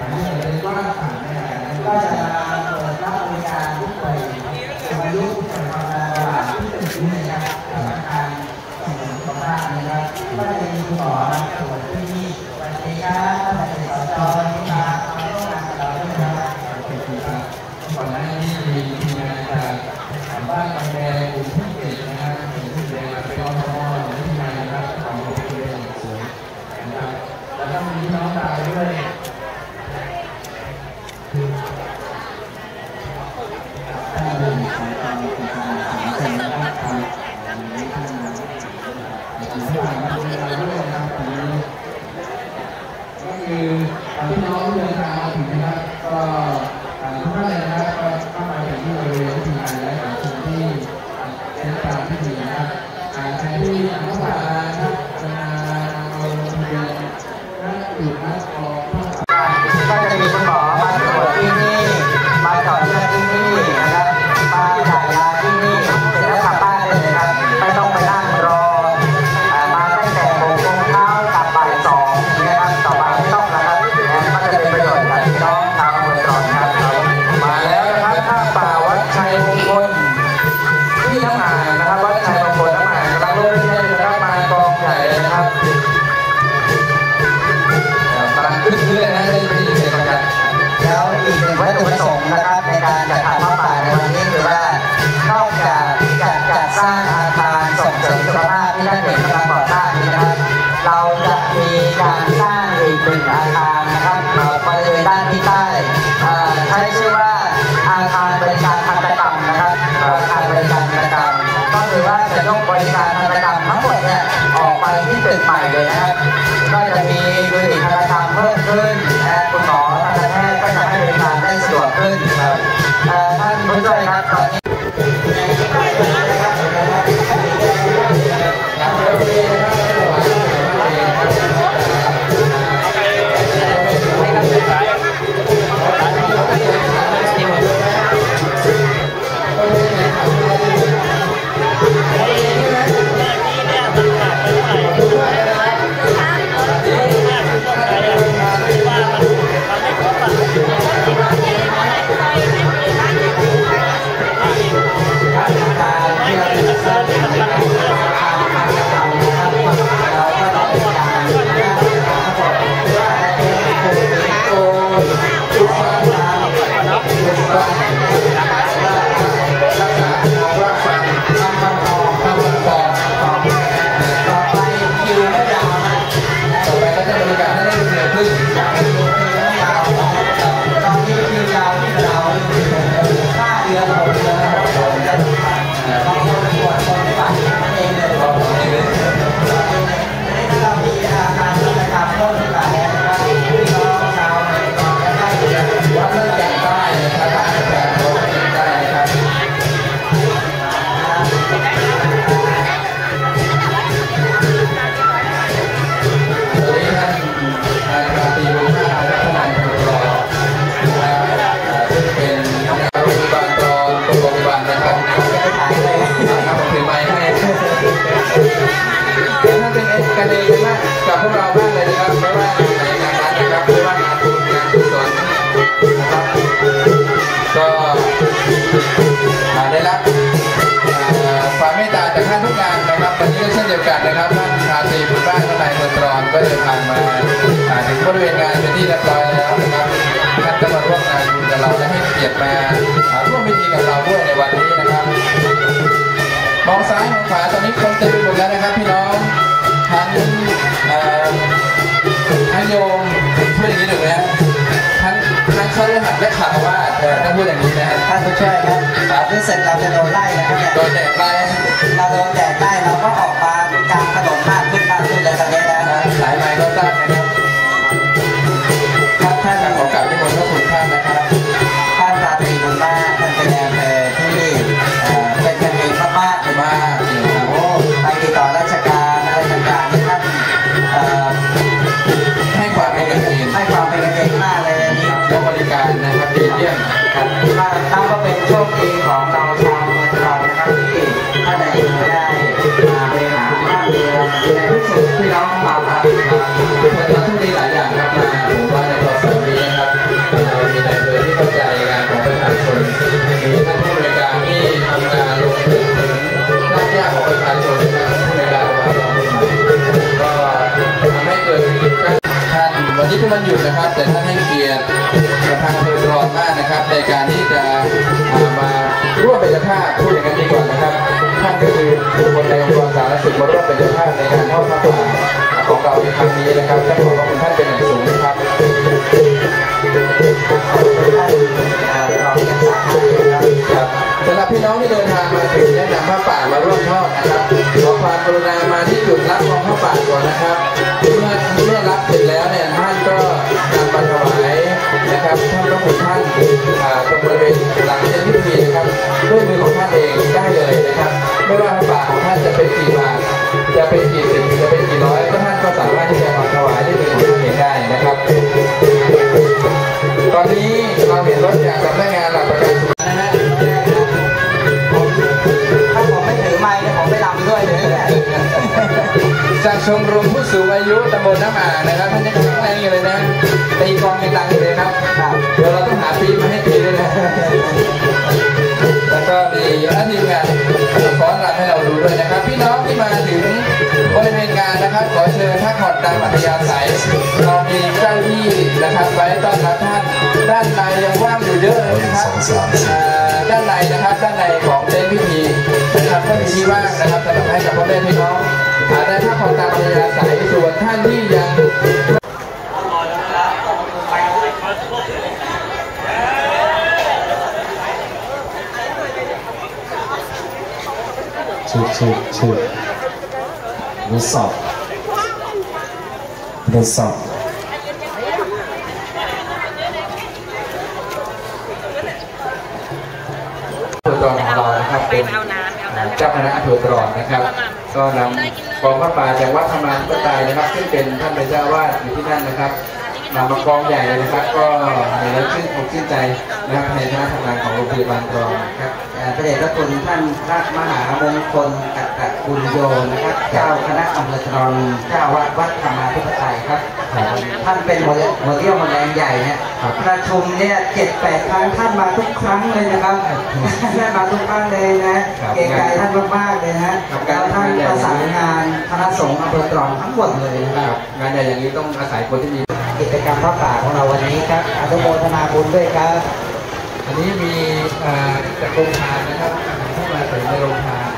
cảm ơn thầy quá เสริมสุขภาพที่ท่านเห็นกำลัก่อสร้างนี้นะครับ เราจะมีการสร้างอีกหนึ่งอาคารนะครับบริเวณด้านที่ใต้ใช้ชื่อว่าอาคารบริการทันตกรรมนะครับอาคารบริการทันตกรรมก็คือว่าจะยกบริการทันตกรรมทั้งหมดเนี่ยออกไปที่ตึกใหม่เลยนะครับ ก็จะมีดูดีทันตกรรมเพิ่มขึ้นคุณหมอทันตแพทย์ก็จะให้บริการได้สะดวกขึ้นครับท่านผู้ช่วยครับ พูดอย่างนี้นะท่านผู้ช่วยครับเพิ่งเสร็จเราจะโดนไล่นะครับโดนแดดไล่เราโดนแดดไล่ คดีของเราชาวเมืองเรานะครับที่ท่านนายได้มาไปหารบ้านเมืองในที่สุดพี่น้องเาครับคนทำทุกทีหลายอย่างครับมาผมว่าในตัวสัมนี้นะครับเรามีนายเบอร์ที่เข้าใจงานของประชาชนมีท่านผู้บริการที่ทำงานลงถึงรากหญ้าของประชาชนนะครับผิดชอบก็ทำให้เกิดการท่านวันนี้เป็นวันหยุดนะครับแต่ท่าน ก็คือบุคคนในองค์กรสาธารณสุขมาร่วมเป็นเจ้าภาพในการทอดผ้าป่าของเราในครั้งนี้นะครับต้องขอขอบคุณท่านเป็นอย่างสูงนะครับครับสำหรับพี่น้องที่เดินทางมาถึงแนะนำผ้าป่ามาร่วมทอดนะครับขอความกรุณามาที่จุดรับของผ้าป่าก่อนนะครับ ชมรมผู้สูงอายุตำบลน้ำอ่างนะครับท่านยังแข็งแรงอยู่เลยนะตีกองในตังอยู่เลยครับครับ เดี๋ยวเราต้องหาปีมาให้ตีด้วยนะ แล้วก็มีและทีมงานฟ้อนรำให้เราดูด้วยนะครับ พี่น้องที่มาถึงบริเวณงานนะครับ ขอเชิญพักผ่อนตามอัธยาศัยเรามีเจ้าที่นะครับไว้ต้อนรับท่านด้านในยังว่างอยู่เยอะเลยนะครับด้านในนะครับด้านในของเต็นท์พิธีนะครับก็มีที่ว่างนะครับสำหรับให้กับพ่อแม่พี่น้องามอัธยาศัยส่วนท่านที่ยังช็คเช็คเช็คทดสอบทดสอบอำเภอตรอนของเรานะครับเป็นเจ้าคณะอำเภอตรอนนะครับ ก็นำกองพระป่าจากวัดธรรมานุปไตยนะครับ ซึ่งเป็นท่านเป็นเจ้าวาดอยู่ที่นั่นนะครับนำมากองใหญ่เลยนะครับ ก็ในแล้วชื่นอกชื่นใจนะครับในคณะทำงานของโรงพยาบาลกรองครับเอ่พระเดชพระคุณท่านพระมหามงคลกัตตะคุณโยนะครับ เจ้าคณะอำเภอตรอนเจ้าวัดวัดธรรมานุปไตยครับ ท่านเป็นหัวหัวเรี่ยวหัวแรงใหญ่เนี่ยประชุมเนี่ยเจ็ดแปดครั้งท่านมาทุกครั้งเลยนะครับท่านมาทุกครั้งเลยนะเกรงใจท่านมากๆเลยนะแล้วท่านประสานงานคณะสงฆ์อำเภอตรอนทั้งหมดเลยนะคครัรับบงานใหญ่อย่างนี้ต้องอาศัยคนที่มีกิจกรรมพระป่าของเราวันนี้ครับอนุโมทนาบุญด้วยครับ อันนี้มีอ่าจากโรงทานนะครับอาหารที่มาถึงในโรงทาน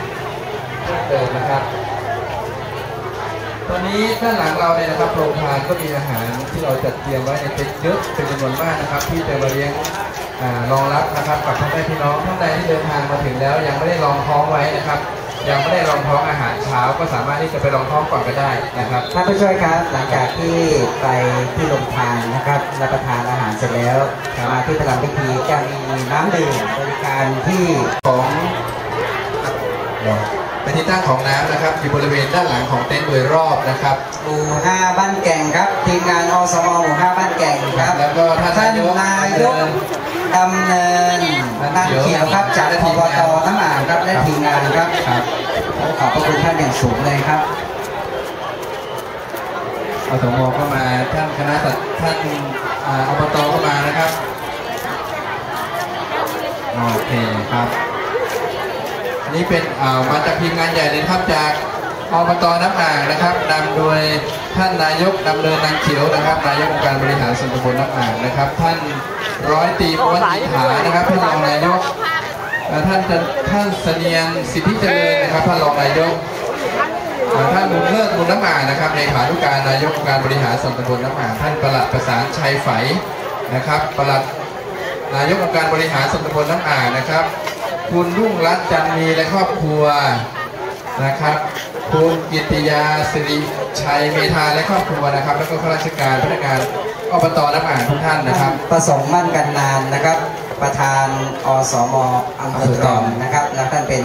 เพิ่มเติมนะครับ ตอนนี้ด้านหลังเราเนี่ยนะครับโรงทานก็มีอาหารที่เราจัดเตรียมไว้ในเต็นท์เยอะเป็นจำนวนมากนะครับ ที่จะมาเลี้ยงอารองรับนะครับกับพ่อแม่พี่น้องท่านใดที่เดินทางมาถึงแล้ว ยังไม่ได้รองท้องไว้นะครับ ยังไม่ได้รองท้องอาหารเช้า ก็สามารถที่จะไปรองท้องก่อนก็ได้นะครับท่านผู้ช่วยครับหลังจากที่ไปที่โรงทานนะครับรับประทานอาหารเสร็จแล้วครับมาที่ประลำพิธีจะมีน้ำดื่มบริการที่ของ เป็นที่ตั้งของน้ำนะครับอยู่บริเวณด้านหลังของเต็นท์โดยรอบนะครับ หมู่ห้าบ้านแก่งครับทีมงานอสมหมู่ห้าบ้านแก่งครับแล้วก็ท่านท่านนายกนายกดำเนินนั่นเขียวครับจากอบตทั้งอ่างครับและทีมงานครับครับขอบพระคุณท่านอย่างสูงเลยครับอสมก็มาท่านคณะสัตท่านอ่าอบตก็มานะครับโอเคครับ อันนี้เป็นามาจากทีมงานใหญ่เลยครับจากอบตน้ำอ่างนะครับนำโดยท่านนายกดำเนินนางเขียวนะครับ นายกองค์การบริหารส่วนตำบลน้ำอ่างนะครับ ท่านร้อยตีม้วนอิฐานะครับท่านรองนายกท่านจะท่านเสนียนสิทธิเจริญนะครับท่านรองนายกท่านบุญเลิศบุญน้ำอ่างนะครับในขานุการนายกองค์การบริหารส่วนตำบลน้ำอ่างท่านประหลัดประสานชัยไฝนะครับประหลัดนายกองค์การบริหารส่วนตำบลน้ำอ่างนะครับ คุณรุ่งรัตน์จันมีและครอบครัวนะครับคุณกิติยาสิริชัยเมธาและครอบครัวนะครับ แล้วก็ข้าราชการพนักงานอบตน้ำอ่างทุกท่านนะครับ ประสงค์มั่นกันนานนะครับ ประธานอสมอำเภอตรอนนะครับและท่านเป็น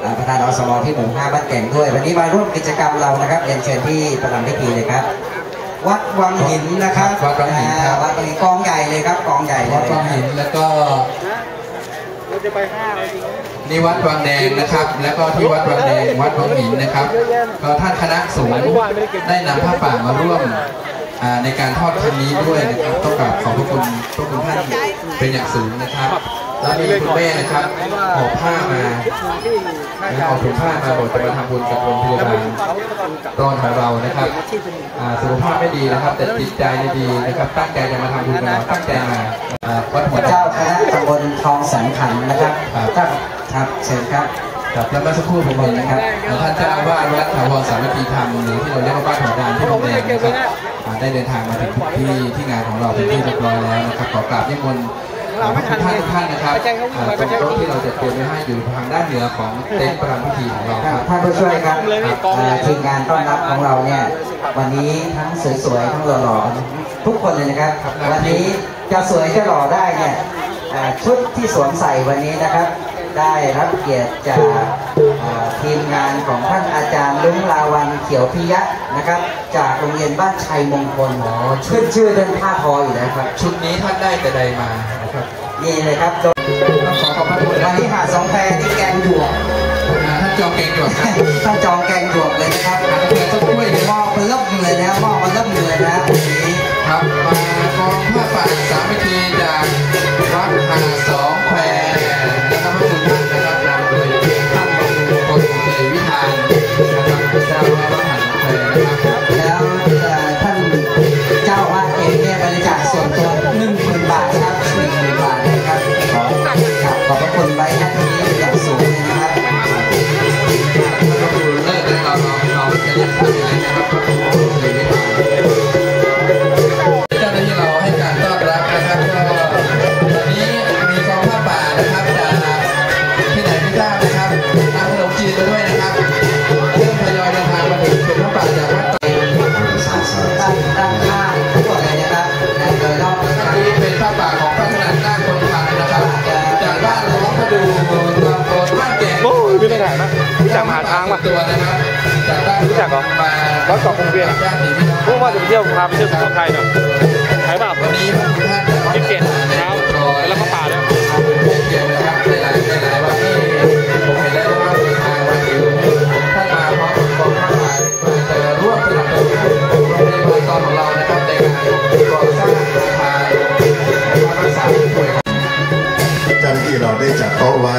เอ่อประธานอสมที่หมู่ห้าบ้านแก่งด้วย วันนี้มาร่วมกิจกรรมเรานะครับเรียนเชิญที่ประธานพิธีเลยครับ วัดวังหินนะครับวัดวังหินครับอ่าวัดวังหินกองใหญ่เลยครับกองใหญ่เลยวัดวังหินแล้วก็ นี่วัดวังแดงนะครับ แล้วก็ที่วัดวังแดงวัดวังหินนะครับ ก็ท่านคณะสงฆ์ได้นำผ้าป่ามาร่วม ในการทอดครั้งนี้ด้วยนะครับต้องกราบขอบพระคุณพระคุณท่านเป็นอย่างสูงนะครับ แล้วมีคุณแม่นะครับหอบผ้ามานะหอบถุงผ้ามาบอกจะมาทำบุญกับโรงพยาบาลรอนของเรานะครับอ่าสุขภาพไม่ดีนะครับ แต่จิตใจนี่ดีนะครับ ตั้งใจจะมาทำบุญกับเราตั้งใจมาอ่าวัดหัวใจเจ้าคณะตำบลทองสังขันนะครับครับครับครับเชิญครับ ครับแล้วเมื่อสักครู่ผมเห็นนะครับท่านเจ้าอาวาสวัดถาวรสามัคคีธรรมหรือที่เราเรียกว่าบ้านหัวดานที่โรงแรมนะครับอ่าได้เดินทางมาถึงที่ที่งานของเราเป็นที่เรียบร้อยแล้วนะครับขอกราบนิมนต์อ่าพระคุณท่านทุกท่านนะครับอ่าตรงโต๊ะที่เราจะเตรียมไว้ให้อยู่ทางด้านเหนือของเต็นท์ประรำพิธีของเราครับท่านผู้ช่วยครับเอ่อทีมงานต้อนรับของเราเนี่ยวันนี้ทั้งสวยๆทั้งหล่อๆทุกคนเลยนะครับ วันนี้จะสวยจะหล่อได้เนี่ยเอ่อชุดที่สวมใส่วันนี้นะครับ ได้รับเกียรติจากเอ่อทีมงานของท่านอาจารย์ลุงลาวันเขียวพิยะนะครับ จากโรงเรียนบ้านชัยมงคลขึ้นชื่อเรื่องผ้าทออยู่แล้วครับ ชุดนี้ท่านได้แต่ใดมานะครับนี่เลยครับต้องขอขอบพระคุณวันะนนี้หาดสองแพรที่แกงหยวกอ่าท่านจอมเก่งก่อนครับถ้าจองแกงหยวกเลยนะครับท่านเพื่อนต้องช่วยหม้อมันเริ่มเลยนะหม้อมันเริ่มเลยนะ รับก็คือเสวิธานเจ้าหน้าที่เราให้การต้อ รับนะครับก็ตอนนี้มีกองผ้านะครับจากที่ไหนไม่ทราบนะครับนำขนมจีนมาด้วยนะครับเริ่มเดินทางเป็นผ้าป่าจากวัดด้านด้านข้างทั้งหมดเลยนะครับและโดยรอบนะคอัรันบนี้เป็นผ้าป่าของพระขนาดหน้าคนพันนะครับจะดูลำโพนบ้านแก่โอ้ยพี่ไม่ถ่ายนะรู้จักมหาช้างปะตัวนะครับจากบ้านรู้จักเหรอมาวัดเกาะกรุงเทพอะญาติพี่น้องพวกว่าจะไปเที่ยวพาไปเที่ยวสุโขทัยหน่อยใช่เปล่านนี้พระคุณท่านจะยี่สิบเจ็ดเช้าแล้วก็ป่าด้วยเกี่ยวนะครับในหลายวันที่ผมเห็นแล้วว่ามีทางมาถึงท่ามพ่อมกับกองทัพมาจะร่วมสนับสนุนโรงพยาบาลตอนของเรานะครับในการก่อสร้างอาคารรักษาผู้ป่วยเจ้าหน้าที่เราได้จัดโต๊ะไว้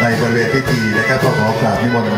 ในบริเวณพิธีนะครับก็ขอกราบนิมนต์